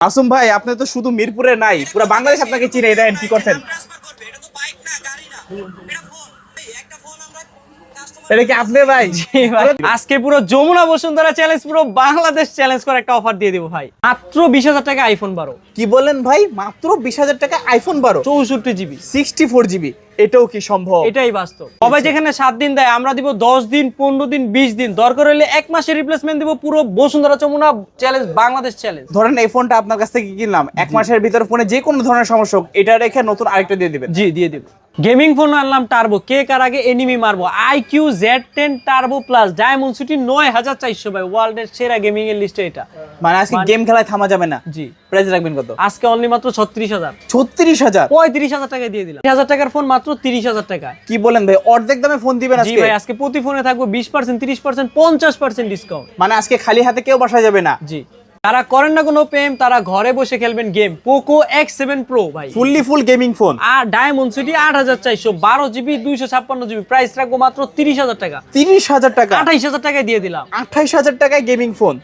মাসুম ভাই আপনি তো শুধু মিরপুরে নাই পুরো বাংলাদেশ আপনাকে চিনে দেন কি করছেন। এটা এটা এটা কি আপনি ভাই? আজকে পুরো যমুনা বসুন্ধরা চ্যালেঞ্জ পুরো বাংলাদেশ চ্যালেঞ্জ করে একটা অফার দিয়ে দিব ভাই। মাত্র বিশ হাজার টাকা আইফোন বারো। কি বলেন ভাই? মাত্র বিশ হাজার টাকা আইফোন বারো। চৌষট্টি জিবি সিক্সটি ফোর জিবি এটাও কি সম্ভব? এটাই বাস্তব। সবাই যেখানে সাত দিন দেয় আমরা দিব দশ দিন পনেরো দিন বিশ দিন। দরকার হলে এক মাসের রিপ্লেসমেন্ট দিব পুরো বসুন্ধরা যমুনা চ্যালেঞ্জ বাংলাদেশ চ্যালেঞ্জ ধরেন এই ফোনটা আপনার কাছ থেকে কিনলাম? এক মাসের ভিতরে ফোনে যে কোনো ধরনের সমস্যা হোক এটা রেখে নতুন আরেকটা দিয়ে দিবেন। জি দিয়ে দিব। গেমিং ফোন আনলাম টার্বো কে কার আগে এনিমি মারবো? IQOO Z ten turbo plus Diamond City নয় হাজার চারশো ভাই ওয়ার্ল্ডের সেরা গেমিং এর লিস্টে এটা। মানে আজকে মানে- গেম খেলায় থামা যাবে না। জি। প্রাইস রাখবেন কত? আজকে অনলি মাত্র ছত্রিশ হাজার। ছত্রিশ হাজার? পঁয়ত্রিশ হাজার টাকা দিয়ে দিলাম। হাজার টাকার ফোন মাত্র তিরিশ হাজার টাকা। কি বলেন ভাই? অর্ধেক দামে ফোন দিবেন জি ভাই আজকে প্রতি ফোনে থাকব বিশ পার্সেন্ট তিরিশ পার্সেন্ট পঞ্চাশ পার্সেন্ট ডিসকাউন্ট মানে আজকে খালি হাতে কেউ বাসা যাবে না? জি। তারা করেন না কোনো প্রেম তারা ঘরে বসে খেলবেন game Poco X seven pro ভাই। ফুললি ফুল গেমিং ফোন আর ডায়মন্ড সিটি আট হাজার চারশো বারো জিবি দুইশো ছাপ্পান্ন জিবি প্রাইস রাখব মাত্র তিরিশ হাজার টাকা। তিরিশ হাজার টাকা? আঠাইশ হাজার টাকায় দিয়ে দিলাম। আঠাইশ হাজার টাকায় গেমিং ফোন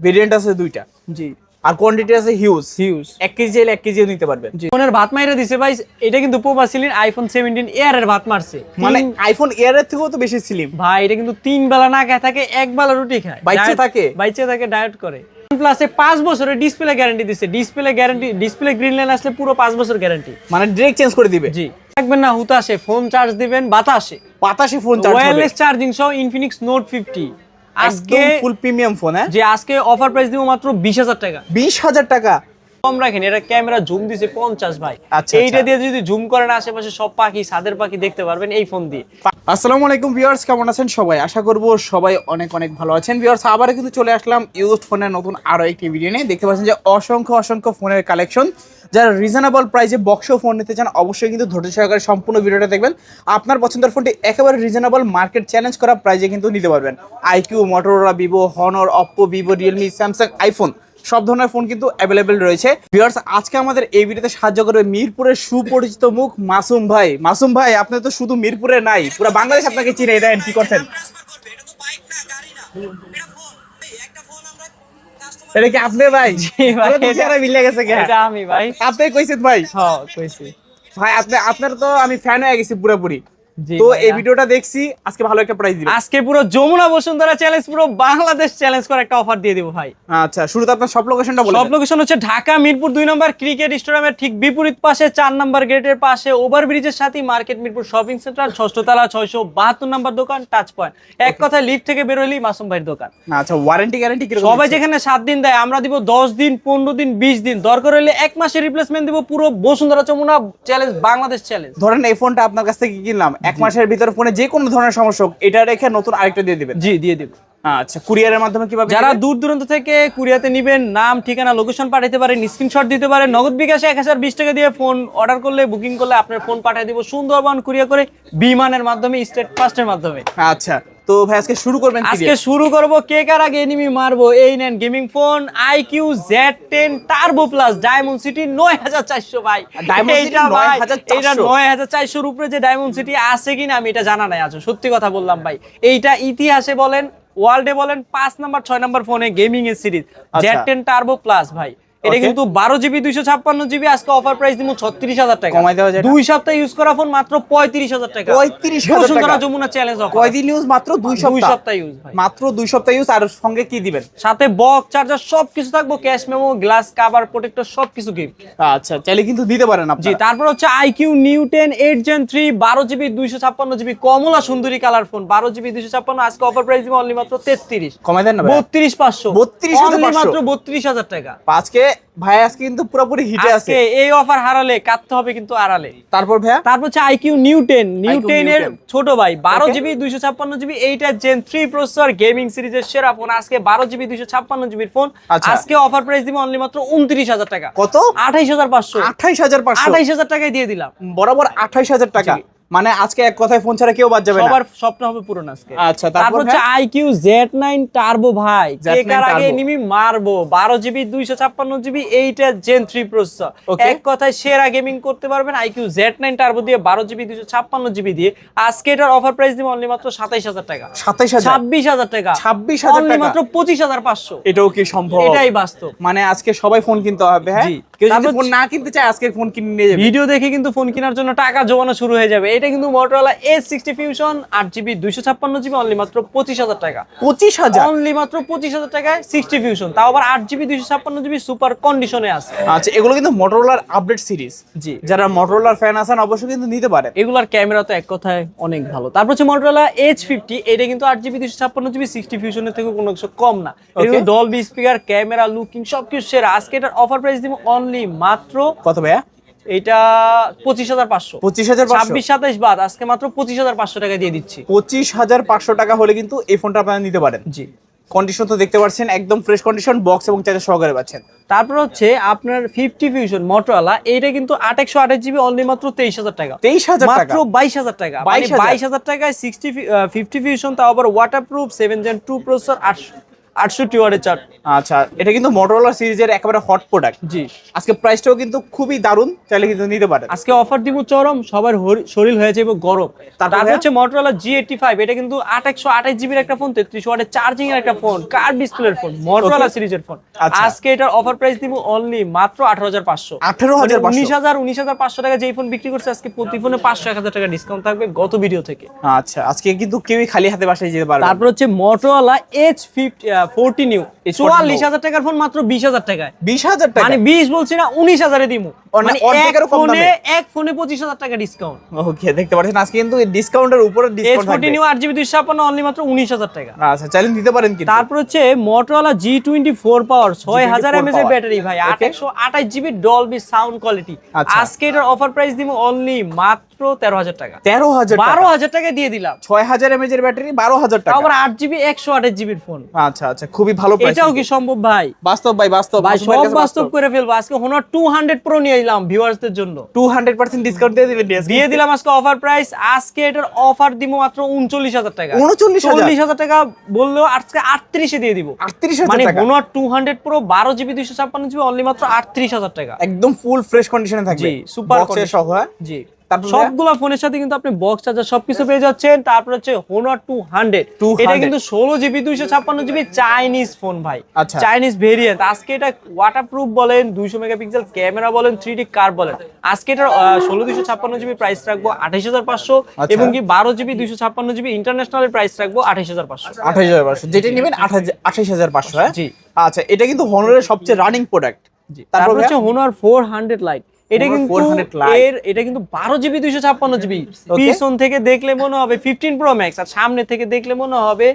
ভেরিয়েন্ট আছে দুইটা। জি। আর কোয়ান্টিটি আছে হিউজ হিউজ এক কেজি চাইলে এক কেজিও নিতে পারবেন। ফোনের ভাত মাইরা দিছে ভাই এটা কিন্তু সিলিন আইফোন সেভেন্টিন এয়ার এর ভাত মারছে। মানে আইফোন এয়ারের থেকেও তো বেশি স্লিম ভাই এটা কিন্তু তিন বেলা না খায় থাকে এক বেলা রুটি খায়। বাইচে থাকে? বাইচে থাকে ডায়েট করে। প্লাসে পাঁচ বছরের ডিসপ্লে গ্যারান্টি দিচ্ছে display guarantee display green line আসলে পুরো পাঁচ বছর গ্যারান্টি মানে ডিরেক্ট চেঞ্জ করে দিবে। জি। থাকবেন না হুতাশে। ফোন চার্জ দিবেন বাতাসে। বাতাসে ফোন চার্জ ওয়্যারলেস চার্জিং সহ ইনফিনিক্স নোট ফিফটি আজকে ফুল প্রিমিয়াম ফোন হ্যাঁ? যে আজকে অফার প্রাইস দিব মাত্র বিশ হাজার টাকা। বিশ হাজার টাকা। কম রাখেন এটা ক্যামেরা জুম দিছে পঞ্চাশ ভাই। আচ্ছা, এইটা আচ্ছা। দিয়ে যদি জুম করেন আশেপাশে সব পাখি সাদের পাখি দেখতে পারবেন এই ফোন দিয়ে। আসসালামু আলাইকুম ভিউয়ার্স কেমন আছেন সবাই? আশা করব সবাই অনেক অনেক ভালো আছেন। ভিউয়ার্স আবার কিন্তু চলে আসলাম ইউজড ফোনের নতুন আরও একটি ভিডিও নিয়ে। দেখতে পাচ্ছেন যে অসংখ্য অসংখ্য ফোনের কালেকশন যারা রিজনেবল প্রাইসে বক্সও ফোন নিতে চান অবশ্যই কিন্তু ধৈর্য সহকারে সম্পূর্ণ ভিডিওটা দেখবেন। আপনার পছন্দের ফোনটি একেবারে রিজনেবল মার্কেট চ্যালেঞ্জ করা প্রাইসে কিন্তু নিতে পারবেন। IQOO Motorola Vivo Honor Oppo Vivo Realme Samsung iPhone সব ধরনের ফোন কিন্তু অ্যাভেলেবেল রয়েছে। ভিউয়ার্স আজকে আমাদের এই ভিডিওতে সাহায্য করবে মিরপুরের সুপরিচিত মুখ মাসুম ভাই। মাসুম ভাই আপনি তো শুধু মিরপুরে নাই পুরো বাংলাদেশ আপনাকে চিনে দেন কি করছেন? এটা কি আপনি ভাই? মিলে গেছে এটা আমি ভাই। আপনি কইছেন ভাই? হ্যাঁ কইছি। ভাই আপনি আপনার তো আমি ফ্যান হয়ে গেছি পুরোপুরি। তো। এই ভিডিওটা দেখছি আজকে ভালো একটা প্রাইস দিবেন আজকে পুরো যমুনা বসুন্ধরা চ্যালেঞ্জ পুরো বাংলাদেশ চ্যালেঞ্জ করে একটা অফার দিয়ে দিব ভাই। আচ্ছা শুরুতে আপনার সব লোকেশনটা বলে সব লোকেশন হচ্ছে ঢাকা মিরপুর দুই নম্বর ক্রিকেট স্টেডিয়ামের ঠিক বিপরীত পাশে চার নম্বর গেটের পাশে ওভার ব্রিজের সাথে মার্কেট মিরপুর শপিং সেন্টার ছয়শো বাহাত্তর নম্বর দোকান টাচ পয়েন্ট এক কথায় লিফট থেকে বেরোলেই মাসুম ভাইয়ের দোকান। আচ্ছা ওয়ারেন্টি গ্যারান্টি কি সবাই যেখানে সাত দিন দেয় আমরা দিব দশ দিন পনেরো দিন বিশ দিন। দরকার হলে এক মাসের রিপ্লেসমেন্ট দিব পুরো বসুন্ধরা যমুনা চ্যালেঞ্জ বাংলাদেশ চ্যালেঞ্জ ধরেন এই ফোনটা আপনার কাছ থেকে কিনলাম এক মাসের ভিতরে ফোনে যে কোনো ধরনের সমস্যা হোক এটা রেখে নতুন আরেকটা দিয়ে দিবেন। জি দিয়ে দিব। আচ্ছা কুরিয়ারের মাধ্যমে কীভাবে যারা দূর দূরান্ত থেকে কুরিয়াতে নিবেন নাম ঠিকানা লোকেশন পাঠাতে পারেন স্ক্রিনশট দিতে পারেন নগদ বিকাশে এক হাজার বিশ টাকা দিয়ে ফোন অর্ডার করলে বুকিং করলে আপনার ফোন পাঠিয়ে দিব সুন্দরবন কুরিয়া করে বিমানের মাধ্যমে স্টেট ফাস্টের মাধ্যমে। আচ্ছা তো ভাই আজকে শুরু করবেন আজকে শুরু করব কে কার আগে এনিমি মারবো? এই নেন gaming phone iQOO Z ten turbo plus Diamond City নয় হাজার চারশো ভাই। Diamond City এইটা ভাই, 9400 নয় হাজার চারশোর উপরে যে ডায়মন্ড সিটি আছে কিনা আমি এটা জানা নাই আছো সত্যি কথা বললাম ভাই। এইটা ইতিহাসে বলেন ওয়ার্ল্ডে বলেন পাঁচ নাম্বার ছয় নাম্বার ফোনে গেমিং এর series Z ten turbo plus ভাই। এটা কিন্তু বারো জিবি দুইশো ছাপ্পান্ন জিবি আজকে অফার প্রাইস দিব ছত্রিশ হাজার টাকা। কমাই দেওয়া যায় দুই সপ্তাহ ইউজ করা ফোন মাত্র পঁয়ত্রিশ হাজার টাকা। 35,000 বসুন্ধরা যমুনা চ্যালেঞ্জ কয়দিন ইউজ মাত্র দুই সপ্তাহ। ইউজ মাত্র দুই সপ্তাহ ইউজ আর সঙ্গে কি দিবেন? সাথে বক্স চার্জার সবকিছু থাকব। Cash memo glass cover protector সবকিছু গিফট আচ্ছা চাইলে কিন্তু দিতে পারেন জি আপনি তারপর হচ্ছে iQOO Neo ten eight gen three বারো জিবি দুইশো ছাপ্পান্ন জিবি কমলা সুন্দরী কালার ফোন বারো জিবি দুইশো ছাপ্পান্ন আজকে অফার প্রাইস দিব অনলি মাত্র তেত্রিশ। কমাই দেন না বত্রিশ পাঁচশো। 32,500 Only মাত্র বত্রিশ হাজার টাকা। আজকে ভাই আজকে কিন্তু পুরোপুরি হিটে আছে। এই অফার হারালে কাটতে হবে কিন্তু আড়ালে। তারপর ভাইয়া? তারপর হচ্ছে iQOO Neo ten Neo ten এর ছোট ভাই বারো জিবি দুইশো ছাপ্পান্ন জিবি এইটা জেন থ্রি প্রসেসর গেমিং সিরিজের সেরা ফোন আজকে বারো জিবি দুইশো ছাপ্পান্ন জিবির ফোন আচ্ছা। আজকে অফার প্রাইস দিব অনলি মাত্র উনত্রিশ হাজার টাকা। কত? আঠাইশ হাজার পাঁচশো। আঠাইশ হাজার পাঁচশো। আঠাইশ হাজার টাকায় দিয়ে দিলাম। বরাবর আঠাইশ হাজার টাকা। মানে আজকে এক কথায় ফোন ছাড়া কেউ বাদ যাবে না। সবার স্বপ্ন হবে পূরণ আজকে। আচ্ছা, তারপর হচ্ছে? আইকিউ জেড টার্বো ভাই। Z9 কে কার আগে নিমি মারবো? বারো জিবি দুইশো ছাপ্পান্ন জিবি এইটা জেন থ্রি প্রসেসর এক কথায় সেরা গেমিং করতে পারবেন আইকিউ জেড নাইন টার্বো দিয়ে বারো জিবি দুইশো ছাপ্পান্ন জিবি দিয়ে। আজকে এটার অফার প্রাইস দিব অনলি মাত্র সাতাইশ হাজার টাকা। সাতাইশ হাজার? ছাব্বিশ হাজার টাকা। 26,000 অনলি টাকা। মাত্র পঁচিশ হাজার পাঁচশো। এটাও কি সম্ভব? এটাই বাস্তব। মানে আজকে সবাই ফোন কিনতে হবে হ্যাঁ? কেউ যদি ফোন না কিনতে চায় আজকে ফোন কিনে নিয়ে যাবে। ভিডিও দেখে কিন্তু ফোন কেনার জন্য টাকা জমানো শুরু হয়ে যাবে। এটা কিন্তু মোটরোলা এস সিক্সটি ফিউশন আট জিবি দুইশো ছাপ্পান্ন জিবি অনলি মাত্র পঁচিশ হাজার টাকা। পঁচিশ হাজার? অনলি মাত্র পঁচিশ হাজার টাকায় সিক্সটি ফিউশন তাও আবার আট জিবি দুইশো ছাপ্পান্ন জিবি সুপার কন্ডিশনে আছে। আচ্ছা এগুলো কিন্তু মোটরোলার আপডেট সিরিজ জি। যারা মোটরোলার ফ্যান আছেন অবশ্যই কিন্তু নিতে পারে এগুলার ক্যামেরা তো এক কথায় অনেক ভালো। তারপর হচ্ছে মোটরোলা এইচ ফিফটি এটা কিন্তু আট জিবি দুইশো ছাপ্পান্ন জিবি সিক্সটি ফিউশনের থেকে কোনো কিছু কম না। ডলবি স্পিকার ক্যামেরা লুকিং সবকিছু সেরা। আজকে এটার অফার প্রাইস দিব অনলি মাত্র কত ভাইয়া? এটা পঁচিশ হাজার পাঁচশো। পঁচিশ হাজার ছাব্বিশ সাতাইশ বাদ আজকে মাত্র পঁচিশ হাজার পাঁচশো টাকা দিয়ে দিচ্ছি। পঁচিশ হাজার পাঁচশো টাকা হলে কিন্তু এই ফোনটা আপনারা নিতে পারেন। জি। কন্ডিশন তো দেখতে পাচ্ছেন একদম ফ্রেশ কন্ডিশন বক্স এবং চার্জার সহকারে পাচ্ছেন। তারপর হচ্ছে আপনার ফিফটি ফিউশন মোটরওয়ালা এইটা কিন্তু আট একশো আঠাশ জিবি অনলি মাত্র তেইশ হাজার টাকা। তেইশ হাজার মাত্র বাইশ হাজার টাকা। বাইশ হাজার। টাকায় সিক্সটি ফিফটি ফিউশন তাও আবার water proof seven gen two processor আটষট্টি ওয়ার্ডের চার্ট আচ্ছা এটা কিন্তু মোটরোলা সিরিজের একেবারে হট প্রোডাক্ট জি। আজকে প্রাইসটাও কিন্তু খুবই দারুণ চাইলে কিন্তু নিতে পারেন। আজকে অফার দিব চরম সবার শরীর হয়ে যাবে গরম। তারপর? হচ্ছে মোটরওয়ালা জি এইটি ফাইভ এটা কিন্তু আট একশো আঠাশ জিবির একটা ফোন তেত্রিশ ওয়াটের চার্জিং এর একটা ফোন কার ডিসপ্লের ফোন মোটরওয়ালা সিরিজের ফোন আচ্ছা। আজকে এটার অফার প্রাইস দিব অনলি মাত্র আঠারো হাজার পাঁচশো। আঠেরো হাজার মানে উনিশ হাজার উনিশ হাজার পাঁচশো টাকা যেই ফোন বিক্রি করছে আজকে প্রতি ফোনে পাঁচশো এক হাজার টাকা ডিসকাউন্ট থাকবে গত ভিডিও থেকে। আচ্ছা আজকে কিন্তু কেউই খালি হাতে বাসায় যেতে পারবে না। তারপর হচ্ছে মোটরওয়ালা এইচ ফিফটি ফোরটি নিউ চুয়াল্লিশ হাজার টাকার ফোন মাত্র বিশ হাজার টাকায়। বিশ হাজার টাকা মানে বিশ বলছি না উনিশ হাজারে দিমু। মানে এক ফোনে এক ফোনে পঁচিশ হাজার টাকা ডিসকাউন্ট ওকে দেখতে পাচ্ছেন আজকে কিন্তু ডিসকাউন্টের উপরে ডিসকাউন্ট ফোরটি নিউ আট জিবি দুইশো ছাপ্পান্ন অনলি মাত্র উনিশ হাজার টাকা। আচ্ছা চাইলে নিতে পারেন কিন্তু। তারপর হচ্ছে মোটরওয়ালা জি টোয়েন্টি ফোর পাওয়ার ছয় হাজার G24 এর ব্যাটারি ভাই আট আঠাশ জিবি ডলবি সাউন্ড কোয়ালিটি। আজকে এটার অফার প্রাইস দিব অনলি মাত্র তেরো হাজার টাকা। তেরো হাজার বারো হাজার টাকা দিয়ে দিলাম। ছয় হাজার এমএজ এর ব্যাটারি বারো হাজার টাকা। আবার আট জিবি একশো আঠাশ জিবির ফোন আচ্ছা আচ্ছা খুবই ভালো প্রাইস এটাও কি সম্ভব ভাই? বাস্তব ভাই বাস্তব। ভাই সব বাস্তব। করে ফেলব। আজকে হোনার টু হান্ড্রেড প্রো নিয়ে এলাম ভিউয়ার্সদের জন্য। টু হান্ড্রেড পার্সেন্ট ডিসকাউন্ট দিয়ে দিবেন দিয়ে দিলাম আজকে অফার প্রাইস আজকে এটার অফার দিব মাত্র উনচল্লিশ হাজার টাকা। 39,000 টাকা বললেও আজকে আটত্রিশে দিয়ে দিব। আটত্রিশ মানে হাজার টাকা। হোনার টু হান্ড্রেড প্রো বারো জিবি দুইশো ছাপ্পান্ন জিবি অনলি মাত্র আটত্রিশ হাজার টাকা। একদম ফুল ফ্রেশ কন্ডিশনে থাকবে। জি, super Box সহ হ্যাঁ? জি? সবগুলা ফোনের সাথে কিন্তু আপনি বক্স চার্জার সবকিছু পেয়ে যাচ্ছেন। তারপর হচ্ছে হোনার টু হান্ড্রেড এটা কিন্তু ষোলো জিবি দুইশো ছাপ্পান্ন জিবি চাইনিজ ফোন ভাই। আচ্ছা। চাইনিজ ভেরিয়েন্ট আজকে এটা ওয়াটার প্রুফ বলেন দুইশো মেগাপিক্সেল ক্যামেরা বলেন থ্রি ডি কার বলেন। আজকে এটার ষোলো দুইশো ছাপ্পান্ন জিবি প্রাইস রাখব আঠাইশ হাজার পাঁচশো আচ্ছা। এবং কি বারো জিবি দুইশো ছাপ্পান্ন জিবি ইন্টারন্যাশনাল প্রাইস রাখব আঠাইশ হাজার পাঁচশো। আঠাশ হাজার পাঁচশো। যেটা নেবেন আঠাশ হাজার পাঁচশো হ্যাঁ। আচ্ছা এটা কিন্তু হনরের সবচেয়ে রানিং প্রোডাক্ট তারপর হচ্ছে? হোনার ফোর হান্ড্রেড লাইট এটা কিন্তু এর এটা কিন্তু বারো জিবি দুইশো ছাপ্পান্ন জিবি. পিছন থেকে দেখলে মনে হবে ফিফটিন প্রো ম্যাক্স আর সামনে থেকে দেখলে মনে হবে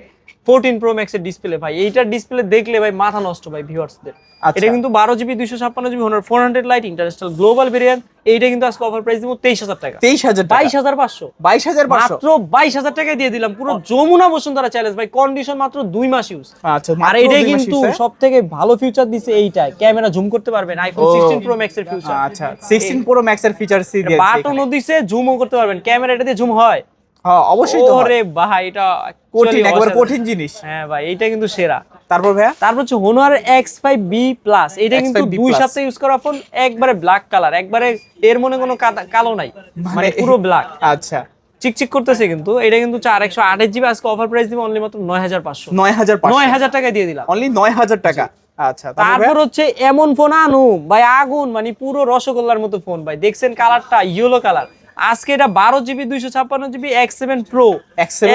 ফোরটিন প্রো ম্যাক্স এর ডিসপ্লে ভাই। এইটার ডিসপ্লে দেখলে ভাই মাথা নষ্ট ভাই ভিউয়ার্সদের আচ্ছা। এটা কিন্তু বারো জিবি দুইশো ছাপ্পান্ন GB Honor four hundred lite international global variant এইটা কিন্তু আজকে অফার প্রাইস দিব তেইশ হাজার টাকা। তেইশ হাজার বাইশ হাজার পাঁচশো। বাইশ হাজার মাত্র বাইশ হাজার টাকায় দিয়ে দিলাম। পুরো যমুনা বসুন বসুন্ধরা চ্যালেঞ্জ ভাই। কন্ডিশন মাত্র দুই মাস ইউজ আচ্ছা আর এটাই কিন্তু? সব থেকে ভালো ফিউচার দিছে এইটাই। ক্যামেরা জুম করতে পারবেন আইফোন। সিক্সটিন প্রো ম্যাক্স এর ফিউচার আচ্ছা সিক্সটিন প্রো ম্যাক্স এর ফিচার্স দিয়েছে বাটনও দিছে জুমও করতে পারবেন। ক্যামেরা এটা দিয়ে জুম হয়। হ্যাঁ অবশ্যই তো। ওরে ভাই এটা কঠিন একবার কঠিন জিনিস। হ্যাঁ ভাই এটা কিন্তু সেরা। তারপর ভাইয়া? তারপর হচ্ছে এটা কিন্তু দুই সপ্তাহ ইউজ করা ফোন একবারে ব্ল্যাক কালার একবারে এর মনে কোনো কালো নাই। মানে মানে পুরো ব্ল্যাক আচ্ছা। চিকচিক করতেছে কিন্তু। এটা কিন্তু চার একশো আঠাশ জিবি আজকে অফার প্রাইস দিব অনলি মাত্র নয় হাজার পাঁচশো। নয় হাজার নয় হাজার টাকা দিয়ে দিলাম। অনলি নয় হাজার টাকা। আচ্ছা তারপর হচ্ছে এমন ফোন আনু ভাই আগুন মানে পুরো রসগোল্লার মতো ফোন ভাই। দেখছেন কালারটা ইয়েলো কালার আজকে এটা বারো জিবি দুইশো ছাপ্পান্ন জিবি এক্স সেভেন প্রো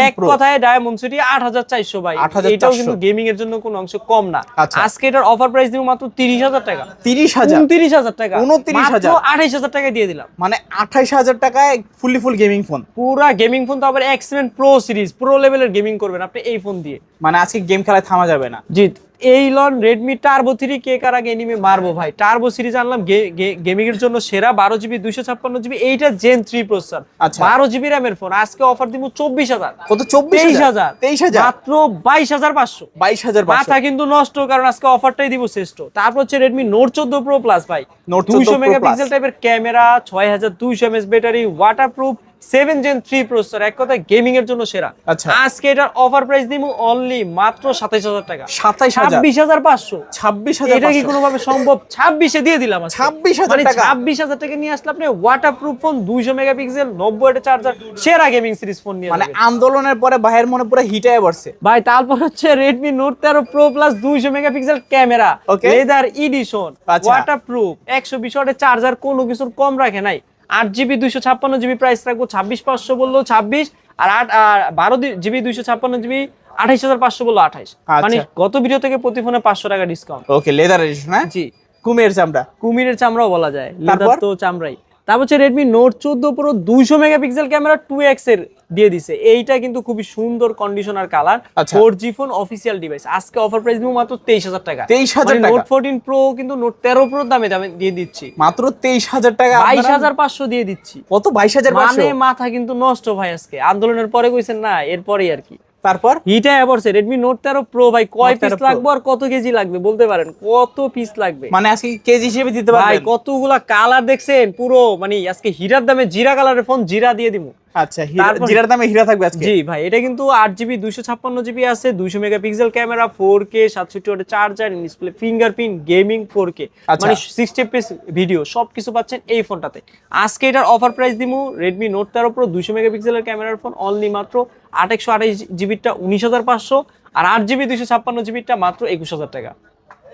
এক কথায় ডায়মন্ড সিটি আট হাজার চারশো ভাই। এটাও কিন্তু গেমিং এর জন্য কোনো অংশ কম না। আচ্ছা। আজকে এটার অফার প্রাইস দিব মাত্র তিরিশ হাজার টাকা। তিরিশ হাজার? তিরিশ হাজার টাকা। 29,000 আঠাইশ হাজার টাকায় দিয়ে দিলাম। মানে আঠাইশ হাজার টাকায় ফুললি ফুল গেমিং ফোন পুরা গেমিং ফোন তো আবার X seven pro series pro লেভেলের গেমিং করবেন আপনি এই ফোন দিয়ে। মানে আজকে গেম খেলায় থামা যাবে না। জি এই লন রেডমি টার্বো থ্রি কে কার আগে এনিমে মারবো ভাই? টার্বো সিরিজ আনলাম গেমিং এর জন্য সেরা বারো জিবি দুইশো ছাপ্পান্ন জিবি এইটা জেন থ্রি প্রসেসর। বারো জিবি র্যামের ফোন আজকে অফার দিব চব্বিশ হাজার। কত চব্বিশ হাজার? তেইশ হাজার। মাত্র বাইশ হাজার পাঁচশো। বাইশ হাজার মাথা কিন্তু নষ্ট কারণ আজকে অফারটাই দিব শ্রেষ্ঠ। তারপর হচ্ছে রেডমি নোট চোদ্দ প্রো প্লাস ভাই। Note 14 দুইশো মেগাপিক্সেল টাইপের ক্যামেরা ছয় হাজার দুইশো mAh battery water proof seven gen three processor এক কথায় গেমিং এর জন্য সেরা। আচ্ছা। আজকে এটার অফার প্রাইস দিব অনলি মাত্র সাতাইশ হাজার টাকা। সাতাইশ হাজার। ছাব্বিশ হাজার পাঁচশো। ছাব্বিশ হাজার এটা কি কোনোভাবে সম্ভব? ছাব্বিশে দিয়ে দিলাম আজকে। 26,000 মানে ছাব্বিশ হাজার টাকা নিয়ে আসলে আপনি ওয়াটার প্রুফ ফোন দুইশো মেগাপিক্সেল নব্বই একটা চার্জার সেরা গেমিং সিরিজ ফোন নিয়ে মানে আন্দোলনের পরে বাহির মনে পুরো হিটায় পড়ছে। ভাই তারপর হচ্ছে রেডমি নোট তেরো প্রো প্লাস দুইশো মেগাপিক্সেল ক্যামেরা. লেদার আচ্ছা। ওয়াটার প্রুফ একশো বিশ চার্জার কোনো কিছুর কম রাখে নাই। আট জিবি দুইশো ছাপ্পান্ন জিবি প্রাইস রাখব ছাব্বিশ পাঁচশো বলল ছাব্বিশ আর আট আর বারো জিবি দুইশো ছাপ্পান্ন জিবি আঠাইশ হাজার পাঁচশো বলল আঠাইশ। আচ্ছা। মানে গত ভিডিও থেকে প্রতি ফোনে পাঁচশো টাকা ডিসকাউন্ট ওকে লেদার এডিশন হ্যাঁ? জি। কুমিরের চামড়া। কুমিরের চামড়াও বলা যায়। লেদার তো চামড়াই। তারপর হচ্ছে রেডমি নোট চোদ্দ প্রো দুইশো মেগাপিক্সেল ক্যামেরা টু এক্সের দিয়ে দিছে। এইটা কিন্তু খুবই সুন্দর কন্ডিশন আর colour. Four G phone official device আজকে অফার প্রাইস দিব মাত্র তেইশ হাজার টাকা। তেইশ হাজার নোট ফোরটিন প্রো কিন্তু নোট তেরো প্রো দামে দামে দিয়ে দিচ্ছি। মাত্র তেইশ হাজার টাকা বাইশ হাজার পাঁচশো দিয়ে দিচ্ছি। কত? বাইশ হাজার মানে মাথা কিন্তু নষ্ট ভাই আজকে। আন্দোলনের পরে কইছেন না এরপরেই আর কি। তারপর? হিটা অ্যাভারসে রেডমি নোট তেরো প্রো ভাই কয় পিস 13 লাগবে আর কত কেজি লাগবে? বলতে পারেন কত পিস লাগবে? মানে আজকে কেজি হিসেবে দিতে পারবেন? ভাই কতগুলা কালার দেখছেন? পুরো মানে আজকে হীরার দামে জিরা কালারের ফোন জিরা দিয়ে দিব আচ্ছা হীরা- তারপর- জিরার দামে হীরা থাকবে আজকে? জি ভাই এটা কিন্তু আট জিবি দুইশো ছাপ্পান্ন জিবি আছে দুইশো মেগাপিক্সেল ক্যামেরা ফোর কে সাতষট্টি ওয়াটের charger display fingerprint gaming four K. মানে সিক্সটি ভিডিও সব কিছু পাচ্ছেন এই ফোনটাতে আজকে এটার অফার প্রাইস দিমু রেডমি নোট তেরো প্রো দুইশো মেগাপিক্সেলের ক্যামেরার ফোন অনলি মাত্র আট একশো আঠাইশ উনিশ হাজার পাঁচশো আর আট জিবি দুইশো ছাপ্পান্ন মাত্র একুশ হাজার টাকা।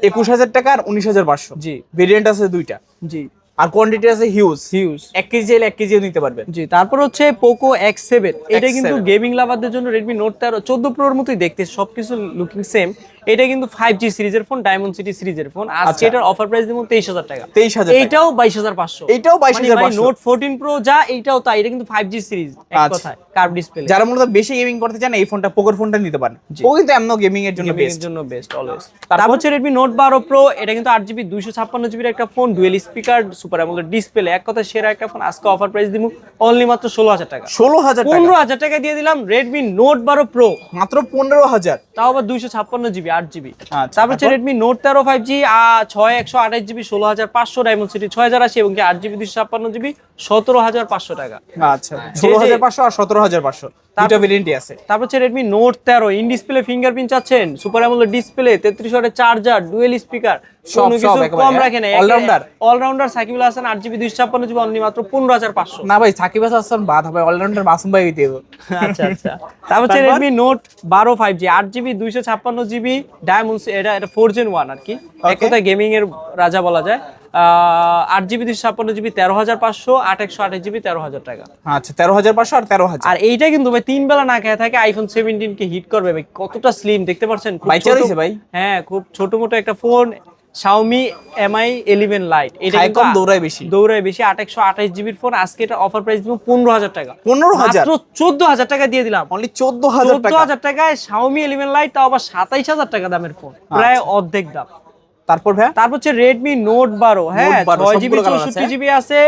একুশ হাজার টাকা আর উনিশ হাজার পাঁচশো। জি। ভেরিয়েন্ট আছে দুইটা। জি। আর কোয়ান্টিটি আছে হিউজ হিউজ এক কেজি চাইলে এক কেজিও নিতে পারবেন। জি তারপর হচ্ছে পোকো এক্স সেভেন এটা কিন্তু গেমিং লাভারদের জন্য রেডমি নোট তেরো চোদ্দ প্রোর মতোই দেখতে সবকিছু লুকিং সেম এটা কিন্তু ফাইভ জি সিরিজের ফোন ডায়মন্ড সিটি সিরিজের ফোন আজকে আচ্ছা। এটার অফার প্রাইস দেবো তেইশ হাজার টাকা। তেইশ হাজার এইটাও বাইশ হাজার পাঁচশো। এইটাও 22,500 নোট ফোরটিন প্রো যা এইটাও তাই এটা কিন্তু ফাইভ জি সিরিজ আচ্ছা। কথায় কার্ভ ডিসপ্লে যারা মূলত বেশি গেমিং করতে চান এই ফোনটা পোকোর ফোনটা নিতে পারেন। ও কিন্তু এমন গেমিং এর জন্য বেস্ট জন্য বেস্ট অলওয়েজ তারপর হচ্ছে এটা কিন্তু আট জিবি দুইশো ছাপ্পান্ন জিবির একটা phone dual speaker super AMOLED display এক কথা সেরা একটা ফোন আজকে অফার প্রাইস দিব অনলি মাত্র ষোলো হাজার টাকা। ষোলো হাজার টাকা। পনেরো হাজার টাকা দিয়ে দিলাম রেডমি নোট বারো প্রো মাত্র পনেরো হাজার। তাও আবার দুইশো ছাপ্পান্ন জিবি আট জিবি। তারপর হচ্ছে রেডমি নোট তেরো ফাইভ জি ছয় একশো আঠাশ জিবি ষোলো হাজার পাঁচশো ডায়মন্ড সিটি ছয় হাজার আশি এবং কি আট জিবি দুশো ছাপ্পান্ন জিবি সতেরো হাজার পাঁচশো টাকা। আচ্ছা। ষোলো হাজার পাঁচশো আর সতেরো হাজার পাঁচশো। দুটো ভেরিয়েন্টই আছে। তারপর হচ্ছে রেডমি নোট তেরো ইন ডিসপ্লে ফিঙ্গারপ্রিন্ট চাচ্ছেন সুপার অ্যামোলেড ডিসপ্লে তেত্রিশ ওয়াটের চার্জার ডুয়েল স্পিকার সব, কোনো কিছু কম? রাখে না All-rounder? অলরাউন্ডার সাকিবুল হাসান আট জিবি দুইশো ছাপ্পান্ন জিবি অনলি মাত্র পনেরো হাজার পাঁচশো। না ভাই সাকিব হাসান বাদ হবে অলরাউন্ডার মাসুম ভাই দিব। আচ্ছা আচ্ছা। তারপর হচ্ছে জি আট জিবি দুইশো ছাপ্পান্ন জিবি ডায়মন্ড এটা এটা ফোর জেন ওয়ান আর কি। এক. কথায় গেমিং এর রাজা বলা যায়। আট জিবি দুইশো ছাপ্পান্ন জিবি তেরো হাজার পাঁচশো আট একশো আঠাশ জিবি তেরো হাজার টাকা। আচ্ছা তেরো হাজার পাঁচশো আর তেরো হাজার। আর এইটা কিন্তু ভাই তিন বেলা না খেয়ে থাকে আইফোন সেভেন্টিন কে হিট করবে ভাই। কতটা স্লিম দেখতে পাচ্ছেন? ভাই? হ্যাঁ খুব ছোট মোটো একটা ফোন Xiaomi Mi 11 Lite এটা কম, দৌড়ায় বেশি। দৌড়ায় বেশি আট একশো আঠাশ জিবির ফোন আজকে এটা অফার প্রাইস দিব পনেরো হাজার টাকা। পনেরো হাজার? চোদ্দ হাজার টাকা দিয়ে দিলাম। অনলি চোদ্দ হাজার চোদ্দ টাকা হাজার টাকায় Xiaomi 11 Lite তাও আবার সাতাইশ হাজার টাকা দামের ফোন প্রায় অর্ধেক দাম। তারপর ভাই তারপর হচ্ছে Redmi Note 12 হ্যাঁ 12 ছয় জিবি সবগুলো colour চৌষট্টি আছে। জিবি আছে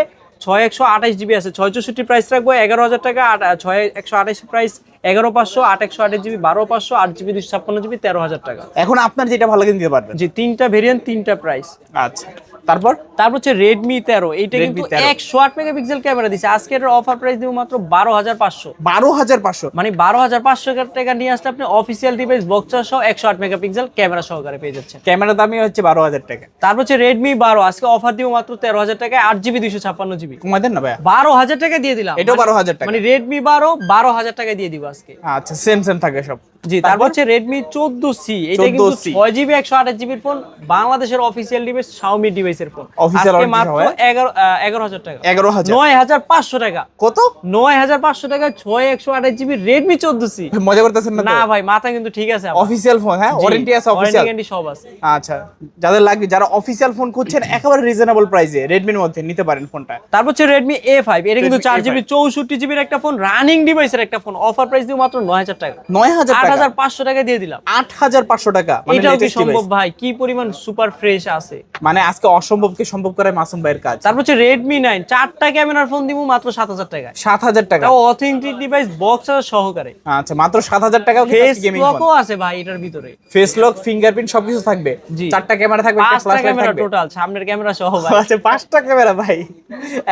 ছয় একশো আঠাশ জিবি আছে। ছয় চৌষট্টি প্রাইস রাখব এগারো হাজার টাকা আট ছয় একশো আঠাশ প্রাইস এগারো পাঁচশো আট একশো আঠাশ জিবি বারো পাঁচশো আট জিবি দুশো ছাপ্পান্ন জিবি তেরো হাজার টাকা। এখন আপনার যেটা ভালো লাগে নিতে পারবেন। জি তিনটা ভেরিয়েন্ট তিনটা প্রাইস আচ্ছা। তারপর? তারপর হচ্ছে রেডমি তেরো এইটা Redmi কিন্তু 13 একশো আট মেগাপিক্সেল ক্যামেরা দিচ্ছে আজকে অফার প্রাইস দিব মাত্র বারো হাজার পাঁচশো। বারো হাজার পাঁচশো। মানে বারো হাজার পাঁচশো টাকা নিয়ে আসলে আপনি অফিসিয়াল ডিভাইস বক্সার সহ একশো আট মেগাপিক্সেল ক্যামেরা সহকারে পেয়ে যাচ্ছেন। ক্যামেরা দামই হচ্ছে বারো হাজার টাকা। তারপর হচ্ছে রেডমি বারো আজকে অফার দিব মাত্র তেরো হাজার টাকায় আট জিবি দুইশো ছাপ্পান্ন জিবি না ভাই বারো হাজার টাকা দিয়ে দিলাম। এটাও মানে- 12,000 টাকা। মানে রেডমি বারো বারো হাজার টাকা দিয়ে দিব আজকে। আচ্ছা সেম সেম থাকে সব। জি তারপর? হচ্ছে রেডমি চোদ্দ সি এটা কিন্তু ছয় জিবি একশো আঠাশ জিবির ফোন বাংলাদেশের অফিসিয়াল ডিভাইস শাওমি ডিভাইসের ফোন আজকে মাত্র হয়? এগারো আহ, এগারো হাজার টাকা। এগারো হাজার। নয় হাজার পাঁচশো টাকা। কত? নয় হাজার পাঁচশো টাকা ছয় একশো আঠাশ জিবি রেডমি চোদ্দ সি মজা করতেছেন না না ভাই মাথা কিন্তু ঠিক আছে আমার। অফিসিয়াল ফোন হ্যাঁ? ওয়ারেন্টি আছে অফিসিয়াল guarantee সব আছে। আচ্ছা যাদের লাগবে যারা অফিসিয়াল ফোন খুঁজছেন একেবারে রিজনেবল প্রাইসে রেডমির মধ্যে নিতে পারেন ফোনটা তারপর হচ্ছে এ ফাইভ এটা কিন্তু Redmi চার A5 জিবি চৌষট্টি জিবির একটা ফোন রানিং ডিভাইসের একটা ফোন অফার প্রাইস দিব মাত্র নয় হাজার টাকা। নয় হাজার টাকা হাজার পাঁচশো টাকা দিয়ে দিলাম। আট হাজার পাঁচশো টাকা। মানে এটাও কি সম্ভব ভাই? কি পরিমাণ সুপার ফ্রেশ আছে। মানে আজকে অসম্ভবকে সম্ভব করে মাসুম ভাইয়ের কাজ। তারপর হচ্ছে রেডমি নাইন চারটা ক্যামেরার ফোন দিব মাত্র সাত হাজার টাকায়। সাত হাজার টাকা। তাও অথেন্টিক ডিভাইস বক্স সহকারে। আচ্ছা মাত্র সাত হাজার টাকা ফেস লকও আছে ভাই এটার ভিতরে। ফেস লক ফিঙ্গারপ্রিন্ট সবকিছু থাকবে। চারটা ক্যামেরা থাকবে একটা ফ্ল্যাশ লাইট ক্যামেরা থাকবে। টোটাল সামনের ক্যামেরা সহ ভাই। আচ্ছা পাঁচটা ক্যামেরা ভাই।